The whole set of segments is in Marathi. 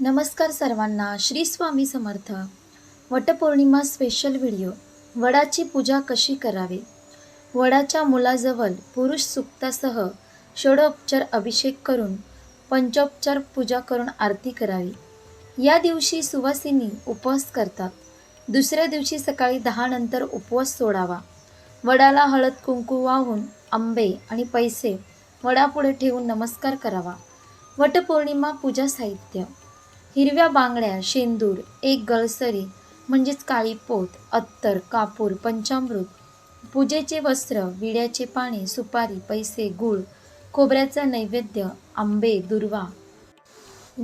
नमस्कार सर्वांना श्री स्वामी समर्थ. वटपौर्णिमा स्पेशल व्हिडिओ वडाची पूजा कशी करावी? वडाच्या मुलाजवळ पुरुष सुक्तासह षोडोपचार अभिषेक करून पंचोपचार पूजा करून आरती करावी. या दिवशी सुवासिनी उपवास करतात. दुसऱ्या दिवशी सकाळी दहा नंतर उपवास सोडावा. वडाला हळद कुंकू वाहून आंबे आणि पैसे वडापुढे ठेवून नमस्कार करावा. वटपौर्णिमा पूजा साहित्य. हिरव्या बांगड्या शेंदूर एक गळसरी म्हणजेच काळी पोत अत्तर कापूर पंचामृत पूजेचे वस्त्र विड्याचे पाणी सुपारी पैसे गूळ खोबऱ्याचा नैवेद्य आंबे दुर्वा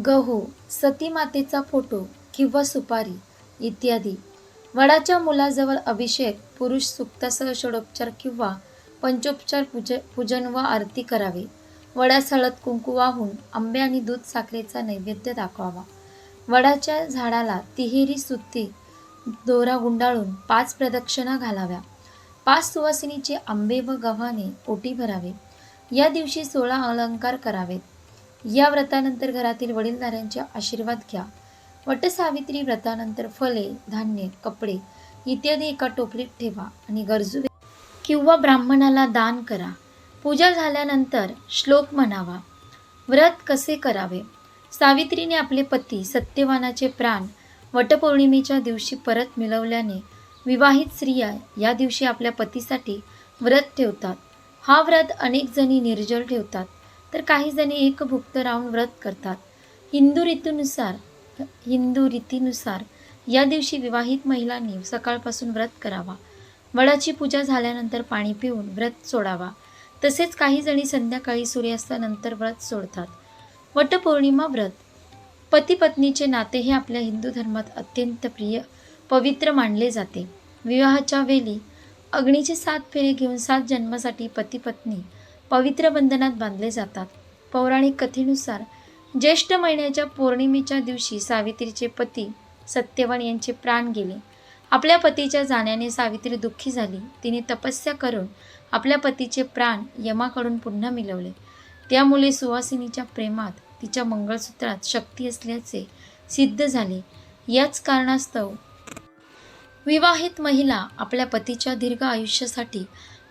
गहू सतीमातेचा फोटो किंवा सुपारी इत्यादी. वडाच्या मुलाजवळ अभिषेक पुरुष सुक्तासह षडोपचार किंवा पंचोपचार पूज पूजन व आरती करावी. वड्यास हळद कुंकू वाहून आंबे आणि दूध साखरेचा नैवेद्य दाखवावा. वडाच्या झाडाला तिहेरी सुत्ती दोरा गुंडाळून पाच प्रदक्षिणा घालाव्या. पाच सुवासिनीचे आंबे व गव्हाने ओटी भरावे. या दिवशी सोळा अलंकार करावेत. या व्रतानंतर घरातील वडीलधाऱ्यांचे आशीर्वाद घ्या. वटसावित्री व्रतानंतर फले धान्य कपडे इत्यादी एका टोपलीत ठेवा आणि गरजू किंवा ब्राह्मणाला दान करा. पूजा झाल्यानंतर श्लोक म्हणावा. व्रत कसे करावे? सावित्रीने आपले पती सत्यवानाचे प्राण वटपौर्णिमेच्या दिवशी परत मिळवल्याने विवाहित स्त्रिया या दिवशी आपल्या पतीसाठी व्रत ठेवतात. हा व्रत अनेक जणी निर्जल ठेवतात तर काही जणी एकभुक्त राहून व्रत करतात. हिंदू ऋतूनुसार हिंदू रीतीनुसार या दिवशी विवाहित महिलांनी सकाळपासून व्रत करावा. वडाची पूजा झाल्यानंतर पाणी पिऊन व्रत सोडावा. तसेच काही जणी संध्याकाळी सूर्यास्तानंतर व्रत सोडतात. वटपौर्णिमा व्रत. पती पत्नीचे नाते हे आपल्या हिंदू धर्मात अत्यंत प्रिय पवित्र मानले जाते. विवाहाच्या वेळी अग्नीचे सात फेरे घेऊन सात जन्मासाठी पती पत्नी पवित्र बंधनात बांधले जातात. पौराणिक कथेनुसार ज्येष्ठ महिन्याच्या पौर्णिमेच्या दिवशी सावित्रीचे पती सत्यवान यांचे प्राण गेले. आपल्या पतीच्या जाण्याने सावित्री दुःखी झाली. तिने तपस्या करून आपल्या पतीचे प्राण यमाकडून पुन्हा मिळवले. त्यामुळे सुवासिनीच्या प्रेमात तिच्या मंगळसूत्रात शक्ती असल्याचे सिद्ध झाले. याच कारणास्तव विवाहित महिला आपल्या पतीच्या दीर्घ आयुष्यासाठी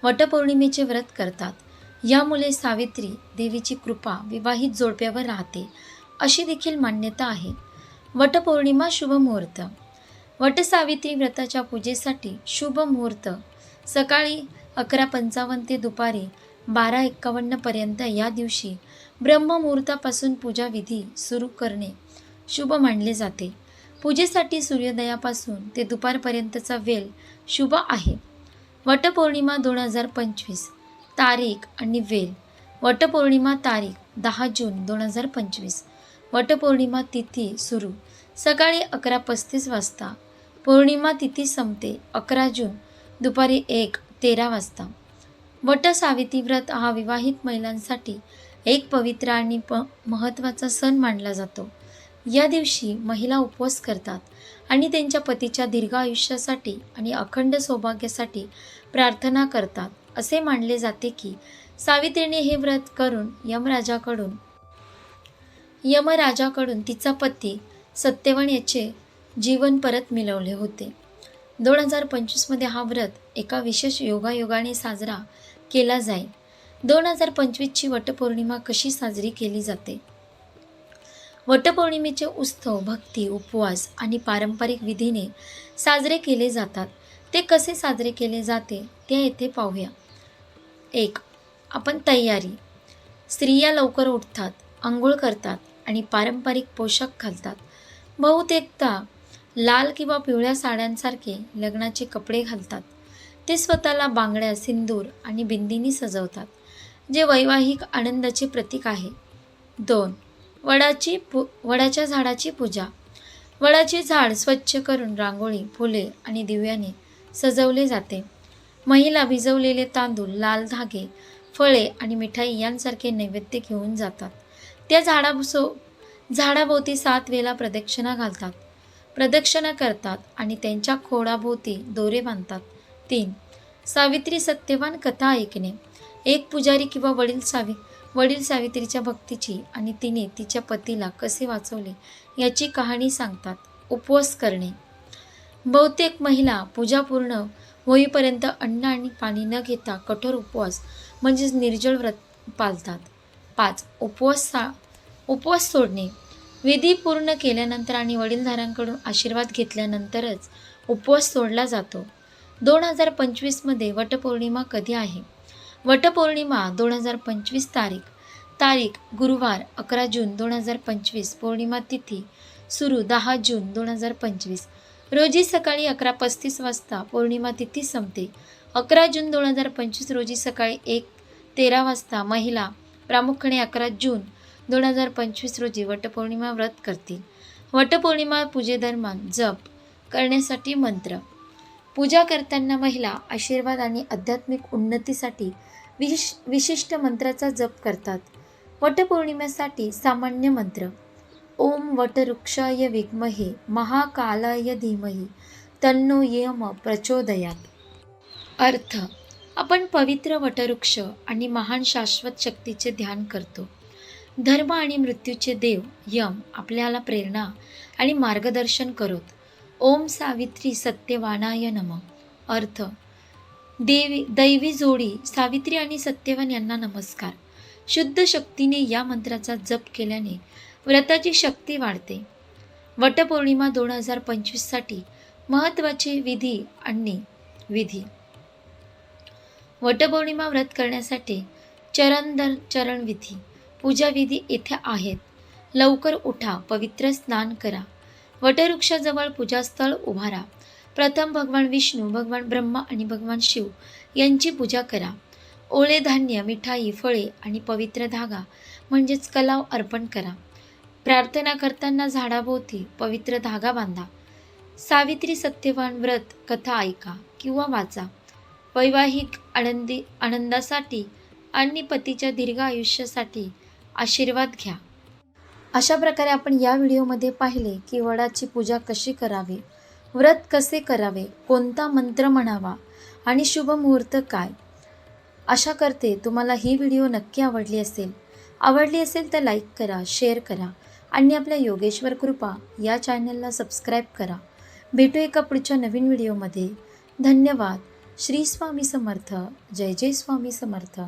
वटपौर्णिमेचे व्रत करतात. यामुळे सावित्री देवीची कृपा विवाहित जोडप्यावर राहते अशी देखील मान्यता आहे. वटपौर्णिमा शुभ मुहूर्त. वटसावित्री व्रताच्या पूजेसाठी शुभ मुहूर्त. सकाळी अकरा पंचावन्न ते दुपारी बारा एक्कावन्नपर्यंत या दिवशी ब्रह्ममुहूर्तापासून पूजाविधी सुरू करणे शुभ मानले जाते. पूजेसाठी सूर्योदयापासून ते दुपारपर्यंतचा वेळ शुभ आहे. वटपौर्णिमा दोन हजार पंचवीस तारीख आणि वेळ. वटपौर्णिमा तारीख दहा जून दोन हजार पंचवीस. वटपौर्णिमा तिथी सुरू. सकाळी अकरा पस्तीस वाजता. पौर्णिमा तिथी संपते अकरा जून. दुपारी एक तेरा वाजता. वटसावित्री व्रत हा विवाहित महिलांसाठी एक पवित्र आणि प महत्त्वाचा सण मानला जातो. या दिवशी महिला उपवास करतात आणि त्यांच्या पतीच्या दीर्घ आयुष्यासाठी आणि अखंड सौभाग्यासाठी प्रार्थना करतात. असे मानले जाते की सावित्रीने हे व्रत करून यमराजाकडून यमराजाकडून तिचा पती सत्यवान याचे जीवन परत मिळवले होते. दोन हजार पंचवीसमध्ये हा व्रत एका विशेष योगायोगाने साजरा केला जाईल. दोन हजार पंचवीसची वटपौर्णिमा कशी साजरी केली जाते? वटपौर्णिमेचे उत्सव भक्ती उपवास आणि पारंपरिक विधीने साजरे केले जातात. ते कसे साजरे केले जाते ते येथे पाहूया. एक आपण तयारी. स्त्रिया लवकर उठतात आंघोळ करतात आणि पारंपरिक पोशाख घालतात. बहुतेकदा लाल किंवा पिवळ्या साड्यांसारखे लग्नाचे कपडे घालतात. ते स्वतःला बांगड्या सिंदूर आणि बिंदीनी सजवतात जे वैवाहिक आनंदाचे प्रतीक आहे. दोन वडाची पू वडाच्या झाडाची पूजा. वडाचे झाड स्वच्छ करून रांगोळी फुले आणि दिव्याने सजवले जाते. महिला भिजवलेले तांदूळ लाल धागे फळे आणि मिठाई यांसारखे नैवेद्य घेऊन जातात. त्या झाडासो झाडाभोवती सात वेळा प्रदक्षिणा घालतात. प्रदक्षिणा करतात आणि त्यांच्या खोडाभोवती दोरे बांधतात. तीन सावित्री सत्यवान कथा ऐकणे. एक पुजारी किंवा वडील सावी वडील सावित्रीच्या भक्तीची आणि तिने तिच्या पतीला कसे वाचवले याची कहाणी सांगतात. उपवास करणे. बहुतेक महिला पूजा पूर्ण होईपर्यंत अन्न आणि पाणी न घेता कठोर उपवास म्हणजेच निर्जळ व्रत पाळतात. पाच उपवास सा उपवास सोडणे. विधी पूर्ण केल्यानंतर आणि वडीलधाऱ्यांकडून आशीर्वाद घेतल्यानंतरच उपवास सोडला जातो. दोन हजार पंचवीसमध्ये वटपौर्णिमा कधी आहे? वटपौर्णिमा दोन हजार पंचवीस तारीख. तारीख गुरुवार अकरा जून दोन हजार पंचवीस. पौर्णिमा तिथी सुरू दहा जून दोन हजार पंचवीस. रोजी सकाळी अकरा पस्तीस वाजता पौर्णिमा तिथी संपते. अकरा जून दोन हजार पंचवीस रोजी सकाळी एक तेरा वाजता महिला प्रामुख्याने अकरा जून दोन हजार पंचवीस रोजी वटपौर्णिमा व्रत करतील. वटपौर्णिमा पूजेदरम्यान जप करण्यासाठी मंत्र. पूजा करताना महिला आशीर्वाद आणि आध्यात्मिक उन्नतीसाठी विश विशिष्ट मंत्राचा जप करतात. वटपौर्णिमेसाठी सामान्य मंत्र. ओम वटवृक्षाय विद्महे महाकालाय धीमहि तन्नो यम प्रचोदयात. अर्थ. आपण पवित्र वटवृक्ष आणि महान शाश्वत शक्तीचे ध्यान करतो. धर्म आणि मृत्यूचे देव यम आपल्याला प्रेरणा आणि मार्गदर्शन करोत. ओम सावित्री सत्यवानाय नम. अर्थ देवी दैवी जोडी सावित्री आणि सत्यवान यांना नमस्कार. शुद्ध शक्तीने या मंत्राचा जप केल्याने व्रताची शक्ती वाढते. वटपौर्णिमा दोन हजार पंचवीससाठी महत्त्वाचे विधी आणि विधी. वटपौर्णिमा व्रत करण्यासाठी चरण दर चरण विधी. पूजाविधी येथे आहेत. लवकर उठा पवित्र स्नान करा. वटवृक्षाजवळ पूजास्थळ उभारा प्रथम भगवान विष्णू भगवान ब्रह्मा आणि भगवान शिव यांची पूजा करा. ओळे धान्य मिठाई फळे आणि पवित्र धागा म्हणजेच कलाव अर्पण करा. प्रार्थना करताना झाडाभोवती पवित्र धागा बांधा. सावित्री सत्यवान व्रत कथा ऐका किंवा वाचा. वैवाहिक आनंदी आनंदासाठी आणि पतीच्या दीर्घ आयुष्यासाठी आशीर्वाद घ्या. अशा प्रकारे आपण या व्हिडिओमध्ये पाहिले की वडाची पूजा कशी करावी व्रत कसे करावे कोणता मंत्र म्हणावा आणि शुभ मुहूर्त काय. आशा करते तुम्हाला ही व्हिडिओ नक्की आवडली असेल. आवडली असेल तर लाईक करा शेअर करा आणि आपल्या योगेश्वर कृपा या चॅनलला सबस्क्राईब करा. भेटू एका पुढच्या नवीन व्हिडिओमध्ये. धन्यवाद. श्री स्वामी समर्थ. जय जय स्वामी समर्थ.